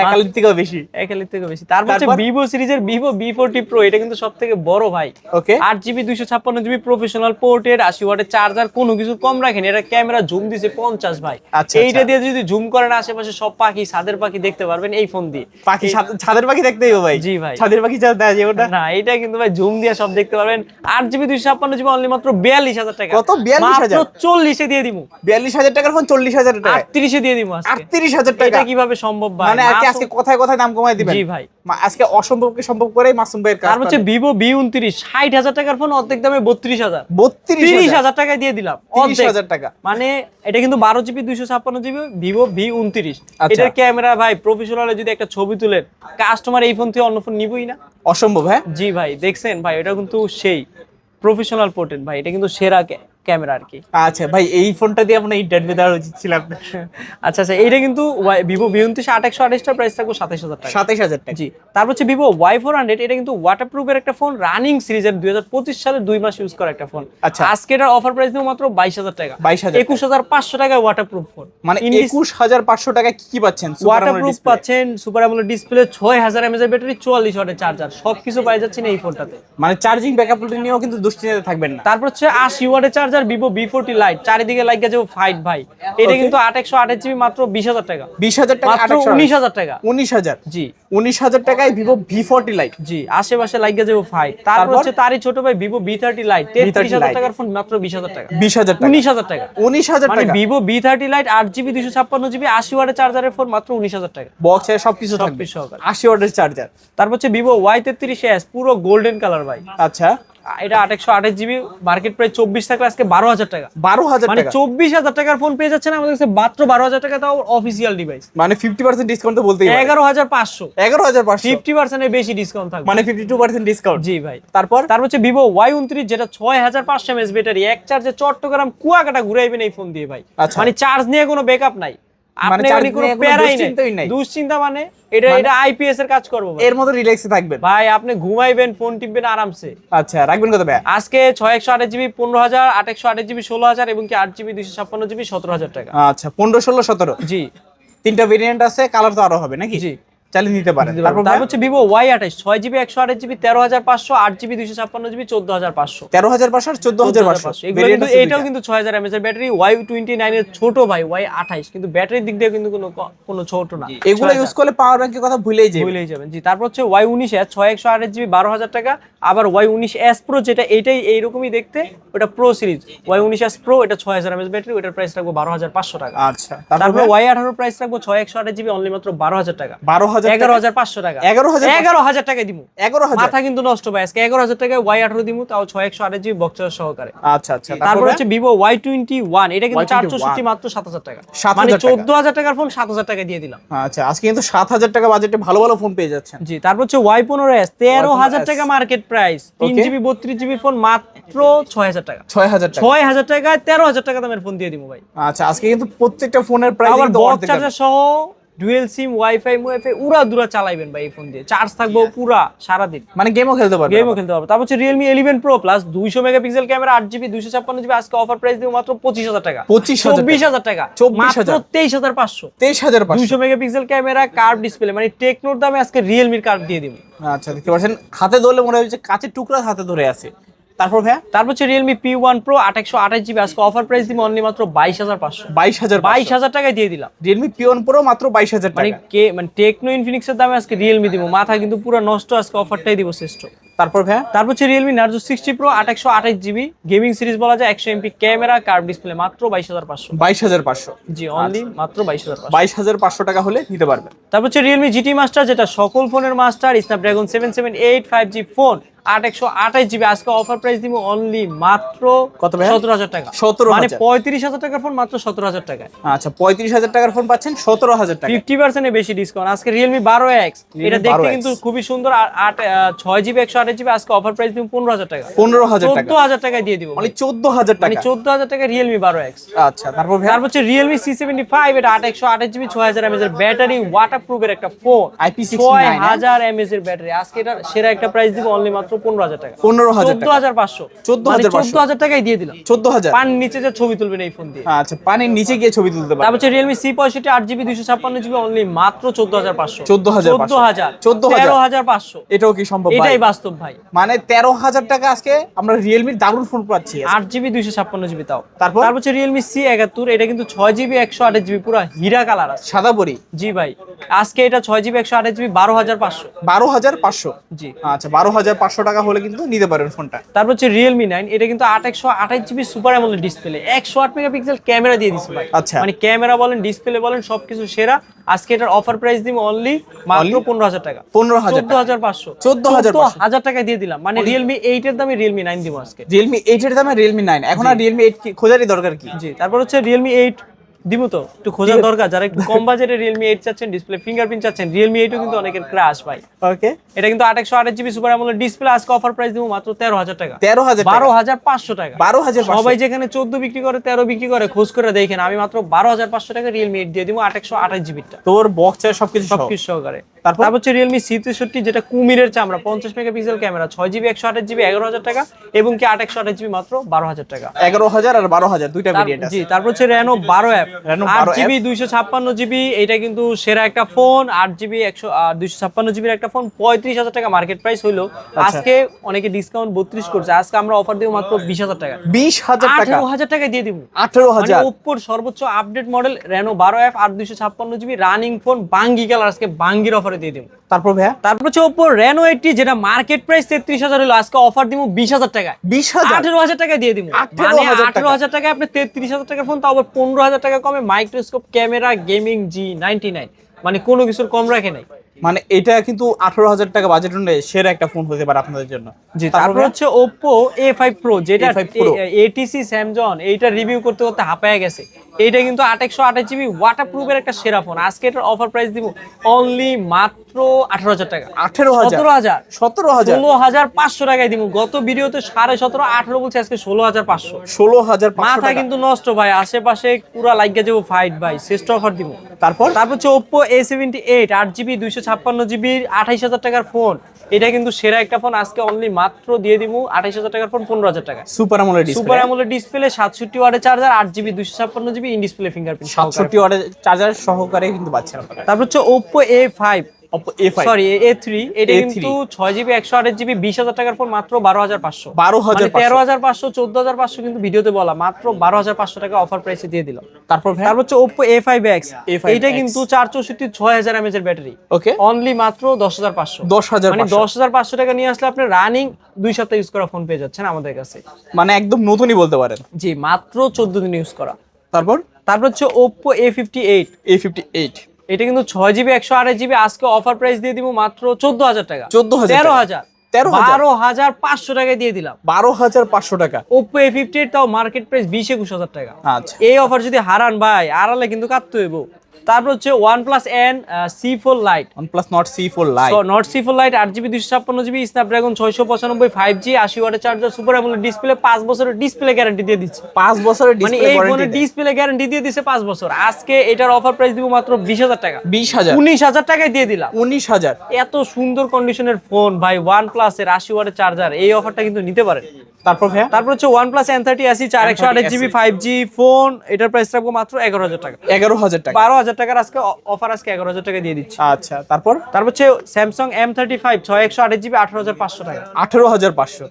একালের থেকেও বেশি। একালের থেকে বেশি। তারপর হচ্ছে? ভিভো সিরিজের বি ফোরটি প্রো এটা কিন্তু সব থেকে বড় ভাই। ওকে আট জিবি দুইশো ছাপ্পান্ন জিবি প্রফেশনাল পোর্টের আশি ওয়াটের চার্জার কোনো কিছু কম রাখেনি। এটা ক্যামেরা জুম দিছে পঞ্চাশ ভাই। আচ্ছা, এইটা আচ্ছা। দিয়ে যদি জুম করেন আশেপাশে সব পাখি ছাদের পাখি দেখতে পারবেন এই ফোন দিয়ে। পাখি ছাদের পাখি দেখতে ভাই। জি ভাই। ছাদের পাখি যা দেয় ওটা। না এটা কিন্তু ভাই জুম দিয়ে সব দেখতে পারবেন। আট জিবি দুইশো ছাপ্পান্ন জিবি অনলি মাত্র বিয়াল্লিশ হাজার টাকা। কত? 42,000? মাত্র চল্লিশে দিয়ে দিব বিয়াল্লিশ হাজার টাকার ফোন চল্লিশ হাজার টাকা আটত্রিশে দিয়ে দিব আটত্রিশ হাজার টাকা। এটা কীভাবে সম্ভব ভাই? মানে আজকে কথায় কথায় দাম কমাই দিবেন। জি ভাই। আজকে অসম্ভবকে সম্ভব করে মাসুম ভাইয়ের কাজ হচ্ছে ভিভো বি উনত্রিশ ষাট হাজার টাকার ফোন অর্ধেক দামে বত্রিশ হাজার। বত্রিশ হাজার। টাকায় দিয়ে দিলাম অর্ধেক। হাজার টাকা। মানে এটা কিন্তু বারো জিবি দুইশো ছাপ্পান্ন জিবি ভিভো ভি উনত্রিশ। আচ্ছা। এটার ক্যামেরা ভাই প্রফেশনাল যদি একটা ছবি তুলেন কাস্টমার এই ফোন থেকে অন্য ফোন নিবই না। অসম্ভব হ্যাঁ? জি ভাই দেখছেন ভাই এটা কিন্তু সেই প্রফেশনাল পোর্ট্রেট ভাই এটা কিন্তু সেরা ক্যামেরা আর কি। আচ্ছা ভাই এই ফোনটা দিয়ে আপনার ইন্টারভিউ দেওয়া উচিত ছিল আপনার আচ্ছা আচ্ছা এইটা কিন্তু ভিভো ভি উনত্রিশ আট একশো আঠাশটার প্রাইস থাকবে সাতাশ হাজার টাকা। সাতাইশ হাজার টাকা। জি তারপর হচ্ছে ভিভো ওয়াই ফোর হান্ড্রেড এটা কিন্তু ওয়াটারপ্রুফের একটা ফোন রানিং সিরিজের দুই হাজার পঁচিশ সালে দুই মাস ইউজ করা একটা ফোন আচ্ছা। আজকে এটার অফার প্রাইস দেবো মাত্র বাইশ হাজার টাকা। 22,000 একুশ হাজার পাঁচশো টাকায় ওয়াটারপ্রুফ ফোন মানে একুশ হাজার পাঁচশো টাকা কি কি পাচ্ছেন? AMOLED ওয়াটারপ্রুফ পাচ্ছেন সুপার ডিসপ্লে ছয় হাজার এমএজ এর ব্যাটারি চুয়াল্লিশ ওয়াটের চার্জার সবকিছু পাই যাচ্ছেন এই ফোনটাতে মানে চার্জিং ব্যাকআপ নিয়েও কিন্তু দুশ্চিন্তায় থাকবেন না। তারপর হচ্ছে আশি ওয়াটের charger Vivo V forty lite চারিদিকে লাগিয়ে যাব ফাইট ভাই। এটা কিন্তু আট একশো আঠাশ জিবি মাত্র বিশ হাজার টাকা। বিশ হাজার টাকা মাত্র উনিশ হাজার টাকা। উনিশ হাজার। জি। উনিশ হাজার টাকায় ভিভো ভি ফোরটি লাইট জি আশেপাশে লাগিয়ে যাব ফাইট তারপর? হচ্ছে তারই ছোট ভাই ভিভো বি থার্টি লাইট তেত্রিশ হাজার টাকার ফোন মাত্র বিশ হাজার টাকা। বিশ হাজার উনিশ হাজার টাকা। উনিশ হাজার মানে টাকা। ভিভো বি থার্টি লাইট আট জিবি দুশো ছাপ্পান্ন জিবি আশি ওয়াটের চার্জারের ফোন মাত্র উনিশ হাজার টাকা। বক্সে সবকিছু সবকিছু আশি ওয়াটের চার্জার তারপর হচ্ছে ভিভো ওয়াই তেত্রিশ এস পুরো গোল্ডেন কালার ভাই। আচ্ছা। এটা আটেকশো আঠাশ জিবি মার্কেট প্রাইস চব্বিশ থাকলে আজকে বারো হাজার টাকা। বারো হাজার মানে চব্বিশ হাজার টাকার ফোন পেয়ে যাচ্ছেন আমাদের কাছে মাত্র বারো হাজার টাকা তাও অফিসিয়াল ডিভাইস মানে ফিফটি পার্সেন্ট ডিসকাউন্ট তো পারেন। এগারো হাজার পাঁচশো। এগারো হাজার পাঁচশো। ফিফটি পার্সেন্টের বেশি ডিসকাউন্ট থাকবে। মানে ফিফটি টু পার্সেন্ট ডিসকাউন্ট জি ভাই। তারপর? তারপর হচ্ছে ভিভো ওয়াই উনত্রিশ যেটা ছয় হাজার পাঁচশো এমএস ব্যাটারি এক চার্জে চট্টগ্রাম কুয়াকাটা ঘুরাইবেন এই ফোন দিয়ে ভাই। আচ্ছা। মানে চার্জ নিয়ে কোনো ব্যাকআপ নাই। আপনি কোনো প্যারাই নাই। নাই। দুশ্চিন্তা মানে? এটা এটা আইপিএস এর কাজ করব ভাই। এর মতো রিল্যাক্সে থাকবেন। ভাই আপনি ঘুমাইবেন ফোন টিপবেন আরামসে। আচ্ছা রাখবেন কত ভাই আজকে জিবি পনেরো হাজার আট একশো আঠাশ জিবি ষোলো হাজার এবং কি আট জিবি দুশো ছাপ্পান্ন জিবি সতেরো হাজার টাকা। আচ্ছা পনেরো ষোলো সতেরো। জি। তিনটা ভেরিয়েন্ট আছে কালার তো আরও হবে নাকি? জি। চালিয়ে নিতে পারেন। তারপর হচ্ছে ভিভো ওয়াই আঠাশ ছয় জিবি একশো আঠাশ জিবি তেরো হাজার পাঁচশো আট জিবি দুশো ছাপ্পান্ন জিবি চোদ্দ হাজার পাঁচশো। তেরো হাজার পাঁচশো আর চোদ্দ হাজার পাঁচশো। এটাও কিন্তু ছয় হাজার এমএস এর ব্যাটারি ওয়াই টোয়েন্টি নাইনের ছোট ভাই ওয়াই আঠাইশ কিন্তু ব্যাটারির দিক দিয়ে কিন্তু কোনো কোনো ছোট না। এগুলো ইউজ করলে পাওয়ার ব্যাংকের কথা ভুলেই যাবে ভুলেই যাবেন। জি তারপর হচ্ছে ওয়াই উনিশ এস ছয় একশো আঠাশ জিবি বারো হাজার টাকা। আবার ওয়াই উনিশ এস প্রো যেটা এইটাই এইরকমই দেখতে ওটা প্রো সিরিজ ওয়াই উনিশ এস প্রো এটা ছয় হাজার এমএস ব্যাটারি ওটার প্রাইস রাখব বারো হাজার পাঁচশো টাকা। আচ্ছা তারপর তারপর ওয়াই আঠারো প্রাইস রাখব ছয় একশো আঠাশ জিবি অনলি মাত্র বারো হাজার টাকা। বারো হাজার এগারো হাজার পাঁচশো টাকা। এগারো হাজার এগারো হাজার টাকা দিব এগারো হাজার। মাথা কিন্তু নষ্ট ভাই আজকে এগারো হাজার টাকায় ওয়াই আঠারো দিব তাও ছয় একশো আঠাশ জিবি বক্সার সহকারে। আচ্ছা আচ্ছা তারপর? হচ্ছে ভিভো ওয়াই টোয়েন্টি ওয়ান এটা কিন্তু চার Y21 মাত্র সাত হাজার টাকা। মানে চোদ্দ হাজার টাকার ফোন সাত হাজার টাকা দিয়ে দিলাম। আচ্ছা আজকে কিন্তু সাত হাজার টাকা বাজেটে ভালো ভালো ফোন পেয়ে যাচ্ছেন। জি তারপর হচ্ছে ওয়াই পনেরো এস তেরো হাজার টাকা মার্কেট প্রাইস তিন জিবি বত্রিশ জিবি ফোন মাত্র ছয় হাজার টাকা। ছয় হাজার ছয় হাজার টাকায় তেরো হাজার টাকা দামের ফোন দিয়ে দিব ভাই। আচ্ছা আজকে কিন্তু প্রত্যেকটা ফোনের প্রাইস আবার বক্স চার্জার সহ ডুয়েল সিম ওয়াইফাই ওয়াইফাই উড়া দুরা চালাইবেন ভাই এই ফোন দিয়ে। চার্জ থাকব পুরা সারাদিন। মানে গেমও খেলতে পারবে গেমও খেলতে পারব। তারপর হচ্ছে রিয়েলমি ইলেভেন প্রো প্লাস দুইশো মেগাপিক্সেল ক্যামেরা আট জিবি দুইশো ছাপ্পান্ন জিবি আজকে অফার প্রাইস দিব মাত্র পঁচিশ হাজার টাকা। 25,000 চব্বিশ হাজার টাকা। 24,000 মাত্র তেইশ হাজার পাঁচশো। তেইশ হাজার পাঁচশো। দুইশো মেগাপিক্সেল ক্যামেরা কার্ভ ডিসপ্লে মানে টেকনোর দামে আজকে রিয়েলমির কার্ভ দিয়ে দিব। আচ্ছা দেখতে পাচ্ছেন হাতে ধরলে মনে হচ্ছে কাঁচের টুকরা হাতে ধরে আছে। তারপর ভাইয়া? তারপর হচ্ছে রিয়েলমি পি ওয়ান প্রো আট একশো আঠাশ জিবি আজকে অফার প্রাইস দিব অনলি মাত্র বাইশ হাজার পাঁচশো। বাইশ হাজার বাইশ হাজার টাকায় দিয়ে দিলাম। রিয়েলমি পিওন প্রো মাত্র বাইশ হাজার মানে কে মানে টেকনো ইনফিনিক্সের দামে আজকে রিয়েলমি দিব। মাথা কিন্তু পুরো নষ্ট আজকে অফারটাই দিব শ্রেষ্ঠ। তারপর ভাইয়া? তারপর হচ্ছে রিয়েলমি নার্জো সিক্সটি প্রো আট একশো আঠাশ জিবি গেমিং সিরিজ বলা যায় একশো এমপি ক্যামেরা কার্ভ ডিসপ্লে মাত্র বাইশ হাজার পাঁচশো। বাইশ হাজার পাঁচশো। জি অনলি মাত্র বাইশ হাজার বাইশ হাজার পাঁচশো টাকা হলে নিতে পারবেন। তারপর হচ্ছে রিয়েলমি জিটি মাস্টার যেটা সকল ফোনের master Snapdragon seven seven eight five G phone আট একশো আঠাশ জিবি। আজকে অফার প্রাইস দিব অনলি মাত্র কত সতেরো হাজার টাকা। 17,000 মানে পঁয়ত্রিশ হাজার টাকার ফোন মাত্র সতেরো হাজার টাকায়। আচ্ছা পঁয়ত্রিশ হাজার টাকার ফোন পাচ্ছেন সতেরো হাজার টাকা ফিফটি পার্সেন্টের বেশি ডিসকাউন্ট আজকে রিয়েলমি বারো এক্স এটা দেখতে কিন্তু খুবই সুন্দর। আর আট ছয় জিবি একশো আঠাশ জিবি আজকে অফার প্রাইস দিব পনেরো হাজার টাকা। পনেরো হাজার চোদ্দ হাজার টাকায় দিয়ে দিব। মানে চোদ্দ হাজার মানে টাকা। চোদ্দ হাজার টাকা রিয়েলমি বারো এক্স আচ্ছা তারপর তারপর হচ্ছে রিয়েলমি সি সেভেন্টি ফাইভ এটা আট একশো আঠাশ জিবি ছয় হাজার এমএজ এর ব্যাটারি ওয়াটার প্রুফের একটা ফোন IP69 ছয় হ্যাঁ? হাজার এমএজ এর ব্যাটারি আজকে এটা সেরা একটা প্রাইস দিব অনলি মাত্র পনেরো হাজার টাকা। পনেরো হাজার চোদ্দ হাজার পাঁচশো। 14,500 চোদ্দ হাজার টাকায় দিয়ে দিলাম। চোদ্দ হাজার। পান নিচে যে ছবি তুলবেন এই ফোন দিয়ে। আচ্ছা পানির নিচে গিয়ে ছবি তুলতে পারবে তারপর রিয়েলমি সি পঁয়ষট্টি আট জিবি দুশো ছাপ্পান্ন জিবি অনলি মাত্র চোদ্দ হাজার পাঁচশো। 14,500 চোদ্দ হাজার। 14,000 হাজার। পাঁচশো। এটাও কি সম্ভব এটাই বাস্তব ভাই। মানে তেরো হাজার টাকা আজকে আমরা রিয়েলমির দারুণ ফোন পাচ্ছি। আট জিবি দুইশো ছাপ্পান্ন জিবি তাও। তারপর? তারপর হচ্ছে রিয়েলমি সি একাত্তর এটা কিন্তু ছয় জিবি একশো আঠাশ জিবি পুরো হীরা কালার আছে। সাদা পরি জি ভাই। আজকে এটা ছয় জিবি একশো আঠাশ জিবি বারো হাজার পাঁচশো। বারো হাজার পাঁচশো? জি। আচ্ছা বারো হাজার পাঁচশো টাকা হলে কিন্তু নিতে পারেন ফোনটা। তারপর হচ্ছে রিয়েলমি নাইন এটা কিন্তু আট একশো আঠাশ জিবি সুপার অ্যামোলেড ডিসপ্লে একশো আট মেগাপিক্সেল ক্যামেরা দিয়ে দিচ্ছে ভাই। আচ্ছা। মানে ক্যামেরা বলেন ডিসপ্লে বলেন সবকিছু সেরা। আজকে এটার অফার প্রাইস দিব অনলি মাত্র পনেরো হাজার টাকা। পনেরো হাজার চোদ্দ হাজার পাঁচশো। চোদ্দ হাজার হাজার টাকা দিয়ে দিলাম। মানে রিয়েলমি এইট এর দামে রিয়েলমি নাইন দিব আজকে। রিয়েলমি এইটের দামে রিয়েলমি নাইন এখন আর রিয়েলমি এইট খোঁজারই দরকার কি? জি তারপর হচ্ছে রিয়েলমি এইট দিব তো? একটু খোঁজার দরকার যারা একটু কম বাজেটে রিয়েলমি এইট চাচ্ছেন ডিসপ্লে ফিঙ্গারপ্রিন্ট চাচ্ছেন রিয়েলমি এইটও কিন্তু অনেকের ক্রাশ ভাই। ওকে এটা কিন্তু আট একশো আঠাশ জিবি সুপার অ্যামোলেড ডিসপ্লে আজকে অফার প্রাইস দিব মাত্র তেরো হাজার টাকা। তেরো হাজার বারো হাজার পাঁচশো টাকা। বারো হাজার সবাই যেখানে চোদ্দ বিক্রি করে তেরো বিক্রি করে খোঁজ করে দেখেন আমি মাত্র বারো হাজার পাঁচশো টাকা রিয়েলমি এইট দিয়ে দিব আট একশো আঠাশ জিবিটা তোর বক্সের সবকিছু সব সবকিছু সহকারে। তারপর? হচ্ছে রিয়েলমি সি তেষট্টি যেটা কুমিরের চামড়া পঞ্চাশ মেগাপিক্সেল ক্যামেরা ছয় জিবি একশো আঠাশ জিবি এগারো হাজার টাকা এবং কি আট একশো আঠাশ জিবি মাত্র বারো হাজার টাকা। এগারো হাজার আর বারো হাজার দুইটা জি তারপর হচ্ছে রেনো বারো অ্যাপ আট জিবি দুইশো ছাপ্পান্ন জিবি এটা কিন্তু সেরা একটা ফোন আট জিবি একশো দুইশো ছাপ্পান্ন জিবির একটা ফোন পঁয়ত্রিশ হাজার টাকা মার্কেট প্রাইস হইল। আচ্ছা। আজকে অনেকে ডিসকাউন্ট বত্রিশ করছে আজকে আমরা অফার দিব মাত্র বিশ হাজার টাকা। বিশ হাজার আঠারো হাজার টাকা দিয়ে দিব। আঠেরো মানে হাজার ওপ্পোর সর্বোচ্চ আপডেট মডেল রেনো বারো অ্যাপ আট দুইশো ছাপ্পান্ন জিবি রানিং ফোন বাঙ্গি কালার আজকে বাঙ্গির অফারে দিয়ে দিব। তারপর ভাইয়া? তারপর হচ্ছে ওপ্পো রেনো এইটটি যেটা মার্কেট প্রাইস তেত্রিশ হাজার হলো আজকে অফার দিব বিশ হাজার টাকা বিশ হাজার? আঠেরো হাজার টাকা দিয়ে দিব। 18,000 মানে হাজার টাকা? আপনি তেত্রিশ হাজার টাকার ফোন তাও আবার পনেরো হাজার টাকা কমে microscope camera gaming G ninety nine. মানে কোনো কিছুর কম রাখে নাই। মানে এটা কিন্তু আঠারো হাজার টাকা বাজেট অনুযায়ী সেরা একটা ফোন হতে পারে আপনাদের জন্য। জি তারপর হচ্ছে ওপ্পো এ ফাইভ প্রো যেটা এটিসি স্যামজন এইটা রিভিউ করতে করতে হাঁপায় গেছে। এইটা কিন্তু আট একশো আঠাশ জিবি ওয়াটার প্রুফের একটা সেরা ফোন আজকে এটার অফার প্রাইস দিব অনলি মাত্র আঠারো হাজার টাকা। আঠেরো সতেরো হাজার। সতেরো হাজার? ষোলো হাজার পাঁচশো টাকায় দিব। গত ভিডিওতে সাড়ে সতেরো আঠারো বলছে আজকে ষোলো হাজার পাঁচশো। ষোলো হাজার মাথা কিন্তু নষ্ট ভাই আশেপাশে পুরা লাগিয়ে যাব ফাইট ভাই শ্রেষ্ঠ অফার দিব। তারপর? তারপর হচ্ছে ওপ্পো এ সেভেন্টি এইট আট জিবি দুইশো ছাপ্পান্ন জিবি আঠাইশ হাজার টাকার ফোন এটা কিন্তু সেরা একটা ফোন আজকে অনলি মাত্র দিয়ে দিব আঠাইশ হাজার টাকার ফোন পনেরো হাজার টাকা সুপার আমলের সুপার আমলের ডিসপ্লে সাতষট্টি ওয়াটের চার্জার আট জিবি দুশো ছাপ্পান্ন জিবি ইন ডিসপ্লে ফিঙ্গারপ্রিন্ট সাতষট্টি ওয়াটের চার্জার সহকারে কিন্তু পাচ্ছেন তারপর হচ্ছে Oppo A five Oppo A5 sorry A three এটা কিন্তু ছয় জিবি একশো আঠাশ জিবি বিশ হাজার টাকার ফোন মাত্র বারো হাজার পাঁচশো। 12,500 তেরো হাজার পাঁচশো চোদ্দ হাজার পাঁচশো কিন্তু ভিডিওতে বলা মাত্র বারো হাজার পাঁচশো টাকা অফার প্রাইসে দিয়ে দিল। তারপর ভাই? তারপর হচ্ছে Oppo A five x A5X কিন্তু চার চৌষট্টি ছয় হাজার এমএচ এর ব্যাটারি ওকে অনলি মাত্র দশ হাজার পাঁচশো। দশ হাজার মানে দশ হাজার পাঁচশো টাকা নিয়ে আসলে আপনি রানিং দুই সপ্তাহ ইউজ করা ফোন পেয়ে যাচ্ছেন আমাদের কাছে। মানে একদম নতুনই বলতে পারেন। জি মাত্র চোদ্দ দিন ইউজ করা। তারপর? তারপর হচ্ছে Oppo A fifty eight A fifty eight এটা কিন্তু ছয় জিবি একশো আড়াই জিবি আজকে অফার প্রাইস দিয়ে দিব মাত্র চোদ্দ হাজার টাকা। 14,000 তেরো হাজার। তেরো বারো হাজার পাঁচশো টাকায় দিয়ে দিলাম। বারো হাজার পাঁচশো টাকা। ওপো এ ফিফটি তাও মার্কেট প্রাইস বিশ একুশ হাজার টাকা। আচ্ছা। এই অফার যদি হারান ভাই আড়ালে কিন্তু কাটতে হইব। তারপর হচ্ছে one plus N C four lite OnePlus Nord C4 Lite Nord C four lite আট জিবি দুশো ছাপ্পান্ন জিবি স্ন্যাপড্রাগন ছয়শো পঁচানব্বই ফাইভ জি আশি ওয়াটের চার্জার সুপার অ্যামোলেড ডিসপ্লে পাঁচ বছরের ডিসপ্লে গ্যারান্টি দিয়ে দিচ্ছে। পাঁচ বছরের মানে এই ফোনের ডিসপ্লে গ্যারান্টি দিয়ে। দিচ্ছে পাঁচ বছর। আজকে এটার অফার প্রাইস দিব মাত্র বিশ হাজার টাকা। বিশ হাজার। উনিশ হাজার টাকায় দিয়ে দিলাম। উনিশ হাজার। এত সুন্দর কন্ডিশনের ফোন ভাই ওয়ান প্লাস এর আশি ওয়াটের চার্জার এই অফারটা কিন্তু নিতে পারেন তারপর তারপর হচ্ছে আসি চার একশো আঠাশ জিবি ফাইভ জি ফোন এটার প্রাইস রাখব মাত্র এগারো হাজার টাকা। এগারো হাজার টাকা। বারো হাজার টাকার আজকে অফার আজকে এগারো হাজার টাকা দিয়ে দিচ্ছি। আচ্ছা তারপর? তারপর হচ্ছে স্যামসাং এম থার্টি ফাইভ ছয় একশো আঠাশ জিবি আঠারো হাজার পাঁচশো টাকা। আঠেরো হাজার পাঁচশো।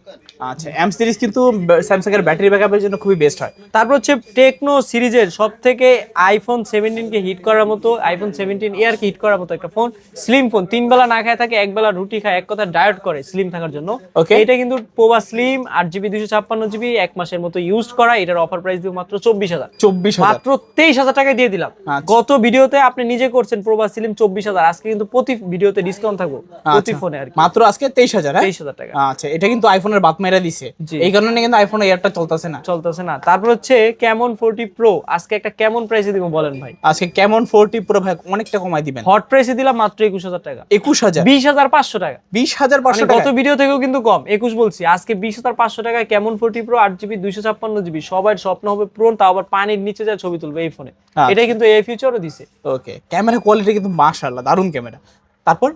আচ্ছা এম সিরিজ কিন্তু স্যামসাং এর ব্যাটারি ব্যাকআপের জন্য খুবই বেস্ট হয়। তারপর হচ্ছে টেকনো সিরিজের সব থেকে আইফোন সেভেন্টিনকে হিট করার মতো আইফোন সেভেন্টিন ইয়ারকে হিট করার মতো একটা ফোন স্লিম ফোন তিন বেলা না খায় থাকে এক বেলা রুটি খায় এক কথা ডায়েট করে স্লিম থাকার জন্য। ওকে এটা কিন্তু পোবা স্লিম আট জিবি দুশো ছাপ্পান্ন জিবি এক মাসের মতো ইউজ করা। এটার অফার প্রাইস দিব মাত্র চব্বিশ হাজার। চব্বিশ মাত্র তেইশ হাজার টাকা দিয়ে দিলাম। আচ্ছা। গত ভিডিওতে আপনি নিজে করছেন প্রবাস সিলিম চব্বিশ হাজার। আজকে কিন্তু প্রতি ভিডিওতে ডিসকাউন্ট থাকব প্রতি আচ্ছা। ফোনে আর মাত্র আজকে তেইশ হাজার হ্যাঁ? তেইশ হাজার টাকা। আচ্ছা এটা কিন্তু আইফোনের বাত মেরা দিছে। এই কারণে কিন্তু আইফোন এয়ারটা চলতেছে না। চলতেছে না। তারপর হচ্ছে কেমন ফোরটি প্রো আজকে একটা কেমন প্রাইসে দিব বলেন ভাই? আজকে কেমন ফোরটি প্রো ভাই অনেকটা কমাই দিবেন। হট প্রাইসে দিলাম মাত্র একুশ হাজার টাকা। একুশ হাজার? বিশ হাজার পাঁচশো টাকা। বিশ হাজার মানে পাঁচশো গত ভিডিও থেকেও কিন্তু কম। একুশ বলছি আজকে বিশ হাজার পাঁচশো টাকায় কেমন ফোরটি প্রো আট জিবি দুইশো ছাপ্পান্ন জিবি সবার স্বপ্ন হবে প্রো তাও আবার পানির নিচে যায় ছবি তুলবে এই ফোনে আচ্ছা। এটাই কিন্তু এই ফিউচারও দিছে ওকে ক্যামেরা কোয়ালিটি কিন্তু মাশাআল্লাহ দারুণ ক্যামেরা তারপর?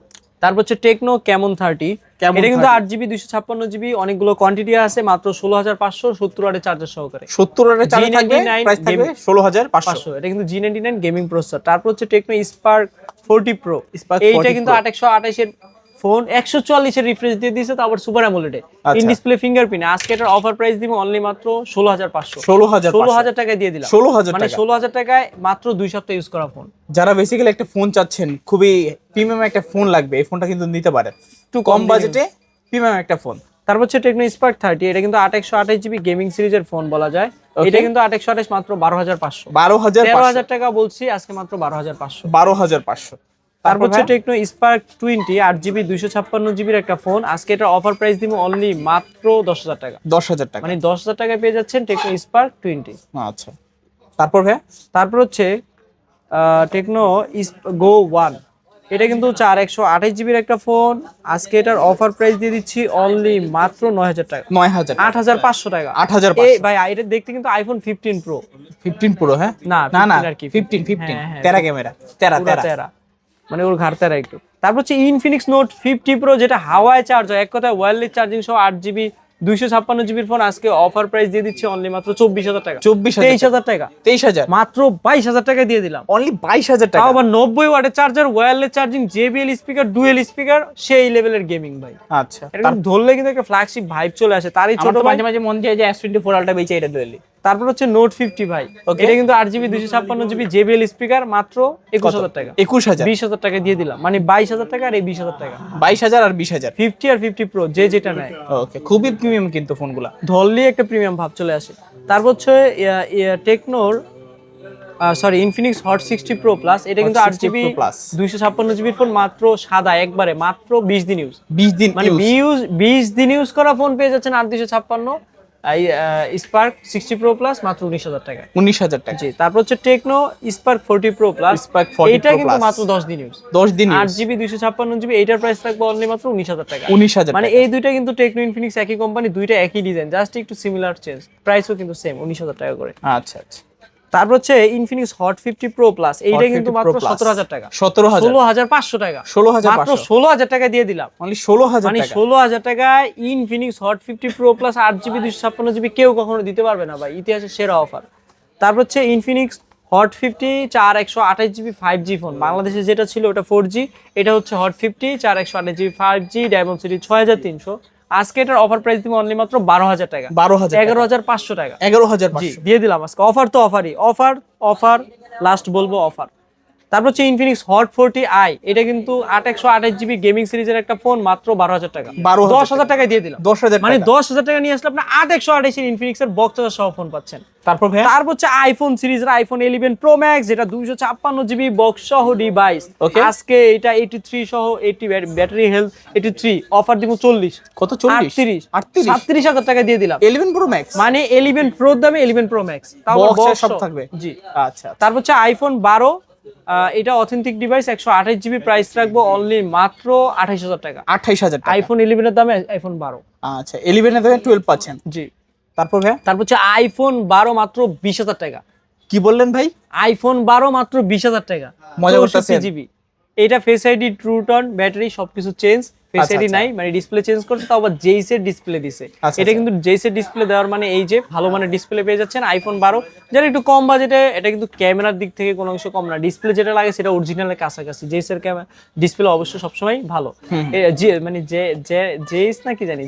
তারপর হচ্ছে টেকনো কেমন থার্টি এটা কিন্তু আট জিবি দুইশো ছাপ্পান্ন জিবি অনেকগুলো কোয়ান্টিটি আছে মাত্র ষোলো হাজার পাঁচশো সত্তর আটের চার্জার সহকারে। সত্তর হাজার চার্জ G99 থাকবে প্রাইস থাকবে game- ষোলো হাজার পাঁচশো। এটা কিন্তু G ninety nine gaming processor তারপর হচ্ছে টেকনো স্পার্ক ফোরটি প্রো এইটা কিন্তু। আট একশো আঠাশের ফোন একশো চুয়াল্লিশের রিফ্রেশ দিয়ে দিয়েছে তারপর সুপার অ্যামোলেডে। ইন ডিসপ্লে ফিঙ্গারপ্রিন্ট আজকে এটার অফার প্রাইস দিব অনলি মাত্র ষোলো হাজার পাঁচশো। ষোলো হাজার ষোলো হাজার টাকায় দিয়ে দিলাম। ষোলো হাজার মানে ষোলো হাজার টাকায় মাত্র দুই সপ্তাহ ইউজ করা ফোন যারা বেসিক্যালি একটা ফোন চাচ্ছেন খুবই প্রিমিয়াম একটা ফোন লাগবে এই ফোনটা কিন্তু নিতে পারেন। একটু কম বাজেটে প্রিমিয়াম একটা ফোন তারপর হচ্ছে টেকনো স্পার্ক থার্টি এটা কিন্তু আট একশো আঠাশ জিবি গেমিং সিরিজের ফোন বলা যায়। এটা কিন্তু আট একশো আঠাশ মাত্র বারো হাজার পাঁচশো। বারো হাজার তেরো হাজার টাকা বলছি আজকে মাত্র বারো হাজার পাঁচশো। বারো হাজার পাঁচশো। তারপর হচ্ছে টেকনো স্পার্ক টোয়েন্টি আট জিবি দুইশো ছাপ্পান্ন জিবির একটা ফোন আজকে এটার অফার প্রাইস দিব অনলি মাত্র দশ হাজার টাকা। দশ হাজার টাকা। মানে দশ হাজার টাকায় পেয়ে যাচ্ছেন টেকনো স্পার্ক টোয়েন্টি আচ্ছা। তারপর ভাই? তারপর হচ্ছে টেকনো গো ওয়ান এটা কিন্তু চার একশো আঠাশ জিবির একটা ফোন আজকে এটার অফার প্রাইস দিয়ে দিচ্ছি অনলি মাত্র নয় হাজার টাকা। নয় হাজার আট হাজার পাঁচশো টাকা। আট হাজার ভাই এটা দেখতে কিন্তু আইফোন ফিফটিন প্রো ফিফটিন পুরো হ্যাঁ? না, না না 15 আর কি, ফিফটিন ফিফটিন তেরা ক্যামেরা তেরা তেরা তেরা মানে ওর ঘাটতারা তেরা একটু। তারপর হচ্ছে ইনফিনিক্স নোট ফিফটি প্রো যেটা হাওয়ায় চার্জ হয়, এক কথায় ওয়্যারলেস চার্জিং সহ আট জিবি দুইশো ছাপ্পান্ন জিবির ফোন আজকে অফার প্রাইস দিয়ে দিচ্ছে অনলি মাত্র চব্বিশ হাজার টাকা। চব্বিশ তেইশ হাজার টাকা। তেইশ হাজার? মাত্র বাইশ হাজার টাকা দিয়ে দিলাম। অনলি বাইশ হাজার টাকা? আবার নব্বই ওয়াটের charger wireless charging JBL speaker dual speaker সেই লেভেলের গেমিং ভাই। আচ্ছা। ধরলে কিন্তু একটা ফ্ল্যাগশিপ ভাইব চলে আসে। তারই ছোট মাঝে মাঝে মন চায় যে এস টোয়েন্টি ফোর আলটা বেঁচে এটা ডুয়েলি তারপর হচ্ছে নোট ফিফটি ভাই। এটা কিন্তু আট জিবি দুইশো ছাপ্পান্ন জিবি জেবিএল স্পিকার মাত্র একুশ হাজার টাকা। একুশ হাজার? বিশ হাজার টাকা দিয়ে দিলাম। মানে বাইশ হাজার টাকা আর এই বিশ হাজার টাকা। বাইশ হাজার আর বিশ হাজার। ফিফটি আর ফিফটি প্রো যে যেটা নেয়। ওকে খুবই প্রিমিয়াম কিন্তু ফোনগুলো ধরলেই একটা প্রিমিয়াম ভাব চলে আসে। তারপর হচ্ছে টেকনোর sorry Infinix hot sixty pro plus এটা কিন্তু আট জিবি প্লাস দুইশো ছাপ্পান্ন জিবির ফোন মাত্র সাদা একবারে মাত্র বিশ দিন ইউজ বিশ দিন মানে। বিশ দিন ইউজ করা ফোন পেয়ে যাচ্ছেন আট দুইশো ছাপ্পান্ন। স্পার্ক সিক্সটি প্রো প্লাস মাত্র উনিশ হাজার টাকা। উনিশ হাজার টাকা। জি তারপর হচ্ছে Tecno Spark forty pro plus Spark 40 এটা কিন্তু মাত্র দশ দিন ইউজ দশ দিন আট জিবি দুইশো ছাপ্পান্ন জিবি এইটার প্রাইস থাকবে অনলি মাত্র উনিশ হাজার টাকা। উনিশ হাজার মানে এই দুইটা কিন্তু টেকনো ইনফিনিক্স একই কোম্পানি দুইটা একই ডিজাইন জাস্ট একটু সিমিলার চেঞ্জ প্রাইসও কিন্তু সেম উনিশ হাজার টাকা করে। আচ্ছা আচ্ছা। তারপর হচ্ছে Infinix hot fifty pro plus এইটা কিন্তু মাত্র সতেরো হাজার টাকা। সতেরো হাজার। ষোলো হাজার পাঁচশো টাকা। ষোলো হাজার মাত্র ষোলো হাজার টাকা দিয়ে দিলাম। অনলি ষোলো হাজার মানে ষোলো হাজার টাকায় Infinix hot fifty pro plus আট জিবি দুশো ছাপ্পান্ন জিবি কেউ কখনো দিতে পারবে না ভাই ইতিহাসে সেরা অফার তারপর হচ্ছে ইনফিনিক্স হট ফিফটি চার একশো আঠাশ জিবি ফাইভ জি ফোন বাংলাদেশে যেটা ছিল ওটা ফোর জি এটা হচ্ছে হট ফিফটি চার একশো আঠাশ GB five G diamond city ছয় হাজার তিনশো। আজকে এটার অফার প্রাইস দিব অনলি মাত্র বারো হাজার টাকা। বারো হাজার এগারো হাজার পাঁচশো টাকা। এগারো হাজার দিয়ে দিলাম আজকে। অফার তো অফারই অফার অফার লাস্ট বলব অফার তারপর হচ্ছে ইনফিনিক্স হট ফোরটি আই এটা কিন্তু আট একশো আঠাশ জিবি গেমিং সিরিজের একটা ফোন মাত্র বারো হাজার টাকা। বারো দশ হাজার টাকায় দিয়ে দিলাম। দশ হাজার মানে টাকা। দশ হাজার টাকা নিয়ে আসলে আপনি আট একশো আঠাশের ইনফিনিক্সের বক্স সহ ফোন পাচ্ছেন। তারপর তারপর হচ্ছে আইফোন সিরিজের আইফোন ইলেভেন প্রো ম্যাক্স যেটা দুইশো ছাপ্পান্ন জিবি বক্স সহ ডিভাইস. আজকে এটা এইটি থ্রি সহ eighty battery health eighty three offer দিব চল্লিশ। কত? চল্লিশ? আটত্রিশ। আটত্রিশ? সাতত্রিশ হাজার টাকা দিয়ে দিলাম। ইলেভেন প্রো ম্যাক্স মানে ইলেভেন প্রোর দামে ইলেভেন প্রো ম্যাক্স তাও এর সব থাকবে? জি। আচ্ছা তারপর হচ্ছে আইফোন বারো এটা অথেন্টিক ডিভাইস একশো আঠাশ জিবি প্রাইস রাখব অনলি মাত্র আঠাইশ হাজার টাকা। আঠাইশ হাজার আইফোন ইলেভেনের দামে আইফোন বারো। আচ্ছা ইলেভেনের দামে টুয়েলভ পাচ্ছেন। জি। তারপর ভাই তারপর হচ্ছে আইফোন বারো মাত্র বিশ হাজার টাকা। কি বললেন ভাই? আইফোন বারো মাত্র বিশ হাজার টাকা। মজা? জিবি এটা face ID true tone battery সবকিছু চেঞ্জ ফেস আচ্ছা, আচ্ছা। নাই মানে ডিসপ্লে চেঞ্জ করছে তাও আবার ডিসপ্লে দিছে। আচ্ছা, এটা। কিন্তু ডিসপ্লে দেওয়ার মানে এই যে ভালো মানের ডিসপ্লে পেয়ে যাচ্ছেন আইফোন বারো। যারা একটু কম বাজেটে এটা কিন্তু ক্যামেরার দিক থেকে কোনো অংশ কম না। ডিসপ্লে যেটা লাগে সেটা অরিজিনালের কাছাকাছি। ক্যামেরা ডিসপ্লে অবশ্যই সবসময় ভালো। মানে যে যে জেইস না কি জানি?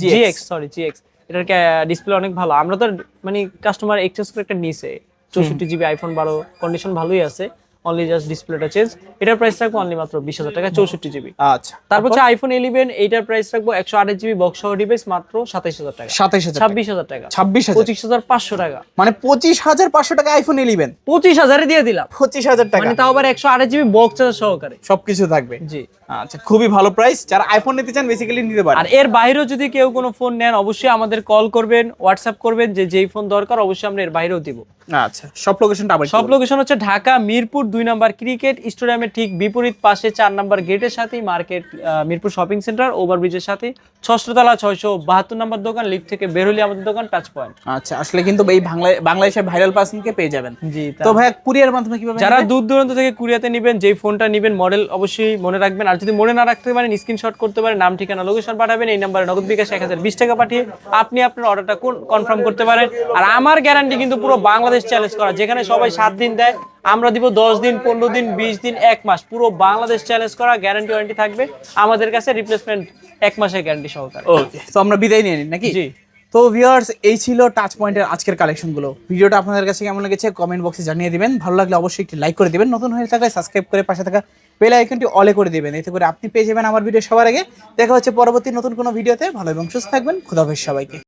জিএক্স সরি জিএক্স এটার ডিসপ্লে অনেক ভালো। আমরা তো মানে কাস্টমার এক্সচেঞ্জ করে একটা নিছে। চৌষট্টি জিবি আইফোন বারো কন্ডিশন ভালোই আছে। অনলি জাস্ট ডিসপ্লেটা চেঞ্জ এটার প্রাইস রাখব অনলি মাত্র বিশ হাজার টাকা চৌষট্টি জিবি আচ্ছা। তারপর হচ্ছে আইফোন ইলেভেন এইটার প্রাইস রাখব একশো আঠাশ জিবি বক্স সহ ডিভাইস মাত্র সাতাইশ হাজার টাকা। সাতাইশ হাজার ছাব্বিশ হাজার টাকা। ছাব্বিশ পঁচিশ হাজার পাঁচশো টাকা। মানে পঁচিশ হাজার পাঁচশো টাকা আইফোন ইলেভেন পঁচিশ হাজারে দিয়ে দিলাম। পঁচিশ হাজার টাকা। মানে তাও আবার একশো আঠাশ জিবি বক্স সহকারে। সবকিছু থাকবে। জি। আচ্ছা খুবই ভালো প্রাইস যারা আইফোন নিতে চান বেসিক্যালি নিতে পারেন। আর এর বাইরেও যদি কেউ কোনো ফোন নেন অবশ্যই আমাদের কল করবেন হোয়াটসঅ্যাপ করবেন যে যেই ফোন দরকার অবশ্যই আমরা এর বাইরেও দিব। আচ্ছা সব লোকেশনটা আবার সব লোকেশন হচ্ছে ঢাকা মিরপুর দুই নম্বর ক্রিকেট স্টেডিয়ামের ঠিক বিপরীত পাশে চার নাম্বার গেটের সাথেই মার্কেট মিরপুর শপিং সেন্টার ওভারব্রিজের সাথে ষষ্ঠতলা ছয়শো বাহাত্তর নম্বর দোকান লিফট থেকে বের হলে আমাদের দোকান টাচ পয়েন্ট আচ্ছা আসলে কিন্তু এই বাংলা বাংলাদেশের ভাইরাল পার্সনকে পেয়ে যাবেন। জি তো ভাই কুরিয়ার মাধ্যমে কীভাবে যারা দূর দূরান্ত থেকে কুরিয়াতে নেবেন যেই ফোনটা নেবেন মডেল অবশ্যই মনে রাখবেন। আর যদি মনে না রাখতে পারেন স্ক্রিনশট করতে পারেন নাম ঠিকানা লোকেশন পাঠাবেন এই নাম্বারে নগদ বিকাশ এক হাজার বিশ টাকা পাঠিয়ে আপনি আপনার অর্ডারটা কনফার্ম করতে পারেন। আর আমার গ্যারান্টি কিন্তু পুরো বাংলাদেশ চ্যালেঞ্জ করা যেখানে সবাই সাত দিন দেয় আমরা দিব দশ দিন পনেরো দিন বিশ দিন এক মাস। পুরো বাংলাদেশ চ্যালেঞ্জ করা গ্যারান্টি ওয়ারেন্টি থাকবে। আমাদের কাছে রিপ্লেসমেন্ট এক মাসের গ্যারান্টি সহকারে। ওকে তো আমরা বিদায় নিয়ে নিন নাকি? জি। তো ভিউয়ার্স এই ছিল টাচ পয়েন্টের আজকের কালেকশনগুলো ভিডিওটা আপনাদের কাছে কেমন লেগেছে কমেন্ট বক্সে জানিয়ে দিবেন। ভালো লাগলে অবশ্যই একটি লাইক করে দিবেন। নতুন হয়ে থাকলে সাবস্ক্রাইব করে পাশে থাকা বেল আইকনটি অলে করে দিবেন। এতে করে আপনি পেয়ে যাবেন আমার ভিডিও সবার আগে। দেখা হচ্ছে পরবর্তী নতুন কোনো ভিডিওতে ভালো এবং সুস্থ থাকবেন। খুদাফেজ সবাইকে।